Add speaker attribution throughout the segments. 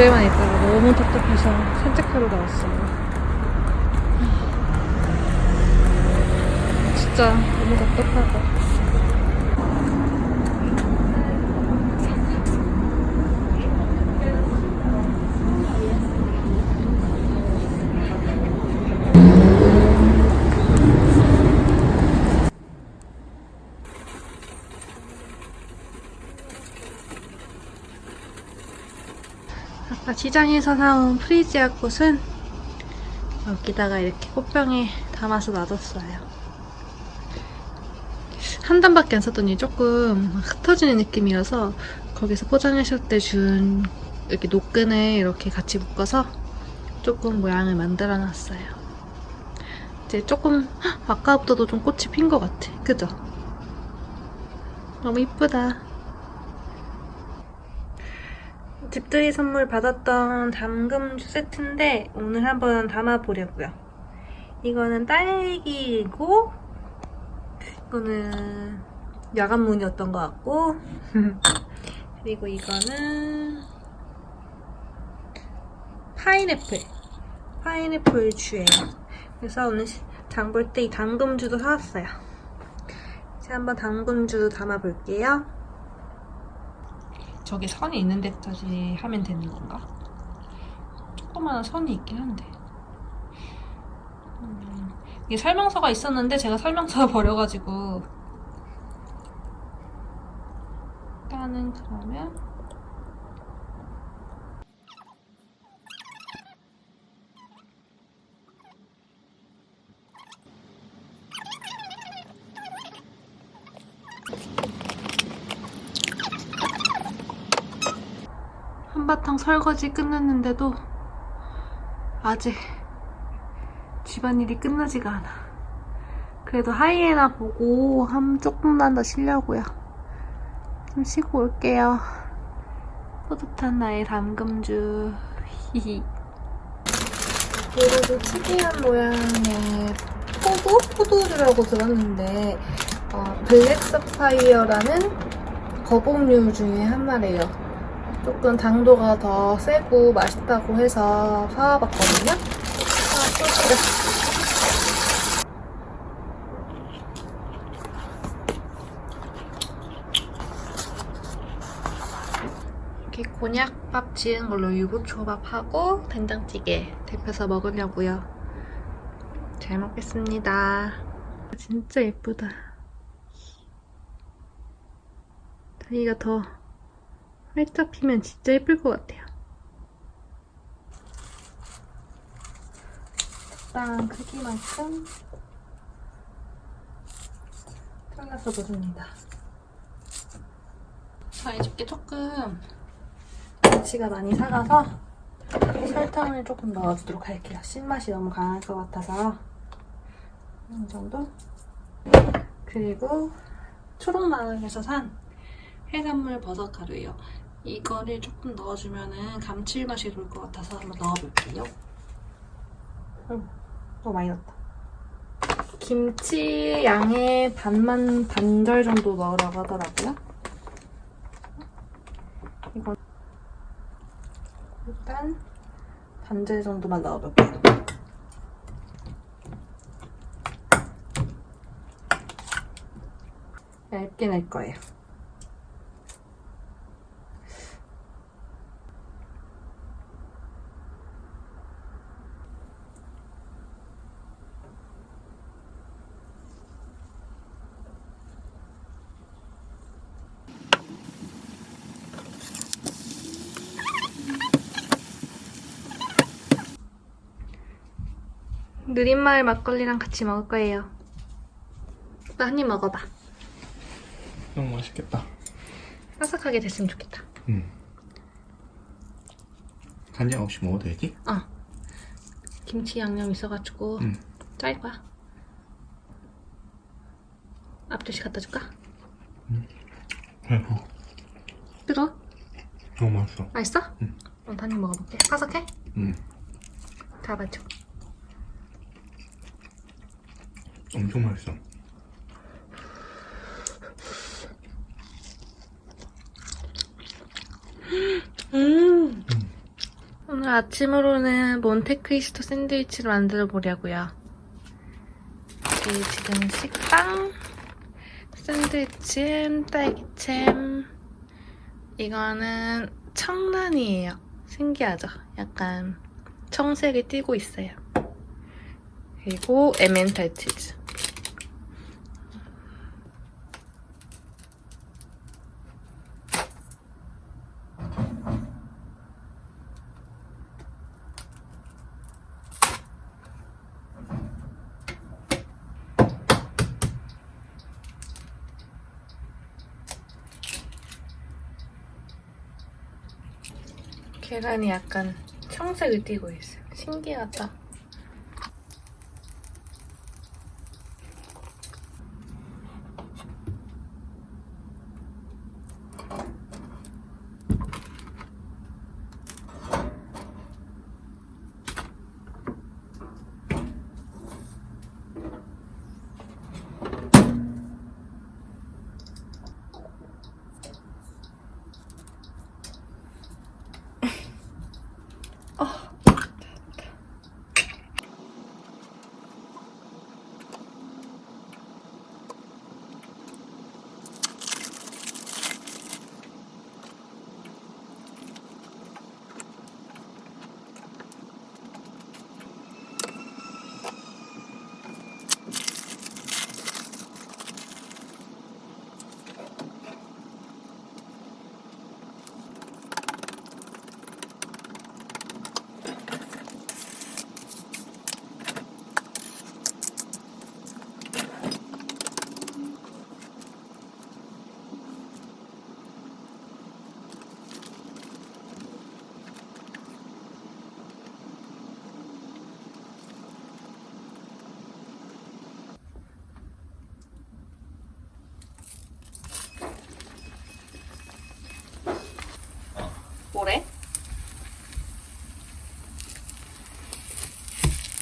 Speaker 1: 집에만 있다가 너무 답답해서 산책하러 나왔어요. 진짜 너무 답답하다. 시장에서 사온 프리지아 꽃은 여기다가 이렇게 꽃병에 담아서 놔뒀어요. 한 단밖에 안 썼더니 조금 흩어지는 느낌이라서 거기서 포장하실 때 준 이렇게 노끈을 이렇게 같이 묶어서 조금 모양을 만들어 놨어요. 이제 조금 헉, 아까보다도 좀 꽃이 핀 것 같아. 그죠? 너무 이쁘다. 집들이 선물 받았던 담금주 세트인데 오늘 한번 담아보려고요. 이거는 딸기고 이거는 야간문이었던 것 같고 그리고 이거는 파인애플 파인애플 주예요. 그래서 오늘 장 볼 때 이 담금주도 사왔어요. 이제 한번 담금주 담아볼게요. 저기 선이 있는 데까지 하면 되는 건가? 조그마한 선이 있긴 한데. 음, 이게 설명서가 있었는데 제가 설명서 버려가지고. 일단은 그러면. 한바탕 설거지 끝냈는데도 아직 집안일이 끝나지가 않아. 그래도 하이에나 보고 한 조금만 더 쉬려고요. 좀 쉬고 올게요. 뿌듯한 나의 담금주. 히히. 그리고 특이한 모양의 포도? 포도주라고 들었는데 어, 블랙 사파이어라는 거북류 중에 한 마리예요. 조금 당도가 더 세고 맛있다고 해서 사와봤거든요. 아. 이렇게 곤약밥 지은 걸로 유부초밥하고 된장찌개 데펴서 먹으려고요. 잘 먹겠습니다. 진짜 예쁘다. 다리가 더 활짝 피면 진짜 예쁠 것 같아요. 적당한 크기만큼 잘라서 넣어줍니다. 저희 집게 조금 김치가 많이 사가서 설탕을 조금 넣어주도록 할게요. 신맛이 너무 강할 것 같아서 이 정도. 그리고 초록마을에서 산 해산물 버섯 가루예요. 이거를 조금 넣어주면은 감칠맛이 돌 것 같아서 한번 넣어볼게요. 음, 너무 많이 넣었다. 김치 양의 반만 반절 정도 넣으라고 하더라고요. 이건 일단 반절 정도만 넣어볼게요. 얇게 낼 거예요. 느린마을 막걸리랑 같이 먹을 거예요. 오빠 한 입 먹어봐.
Speaker 2: 너무 맛있겠다.
Speaker 1: 바삭하게 됐으면 좋겠다.
Speaker 2: 응. 간장 없이 먹어도 되지?
Speaker 1: 어. 김치 양념 있어가지고
Speaker 2: 응.
Speaker 1: 짤 거야. 앞접시 갖다 줄까?
Speaker 2: 배고.
Speaker 1: 뜨거?
Speaker 2: 너무 맛있어.
Speaker 1: 맛있어?
Speaker 2: 응.
Speaker 1: 그럼 한입 먹어볼게. 바삭해?
Speaker 2: 응.
Speaker 1: 잡아줘.
Speaker 2: 엄청 맛있어.
Speaker 1: 음. 아침으로는 몬테크리스토 샌드위치를 만들어 보려고요. 지금 식빵, 샌드위치, 딸기잼. 이거는 청란이에요. 신기하죠? 약간 청색이 띄고 있어요. 그리고 에멘탈 치즈. 계란이 약간 청색을 띠고 있어요. 신기하다.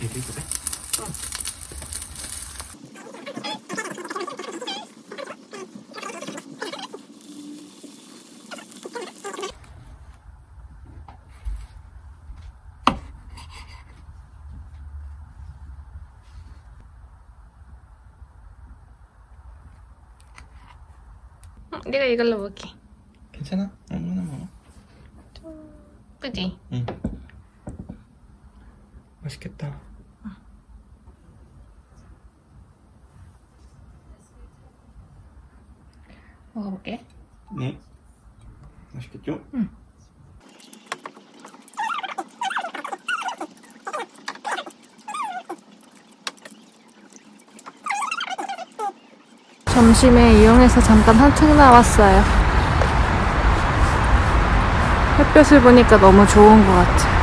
Speaker 2: 있어?
Speaker 1: 응, 내가 이걸로 먹을게.
Speaker 2: 괜찮아? 아무나 먹어.
Speaker 1: 그지?
Speaker 2: 응. 맛있겠다.
Speaker 1: 먹어볼게.
Speaker 2: 네. 맛있겠죠?
Speaker 1: 응. 점심에 이용해서 잠깐 한층 나왔어요. 햇볕을 보니까 너무 좋은 것 같아.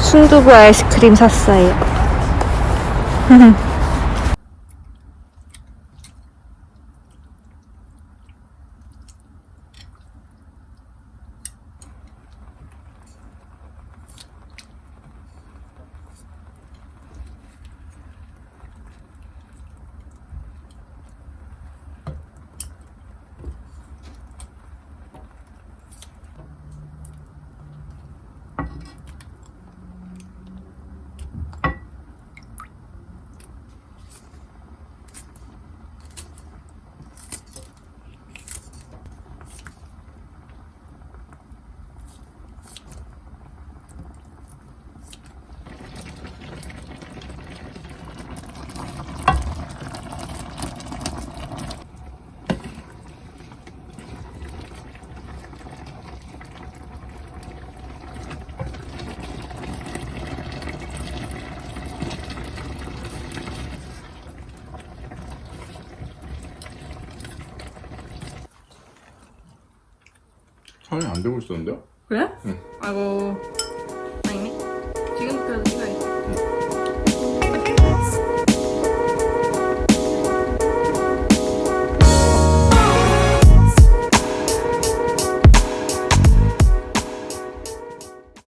Speaker 1: 순두부 아이스크림 샀어요.
Speaker 2: 嗯 哼 전혀 안 되고 있었는데요?
Speaker 1: 그래?
Speaker 2: 응.
Speaker 1: 아이고. 아니네. 지금부터 생각이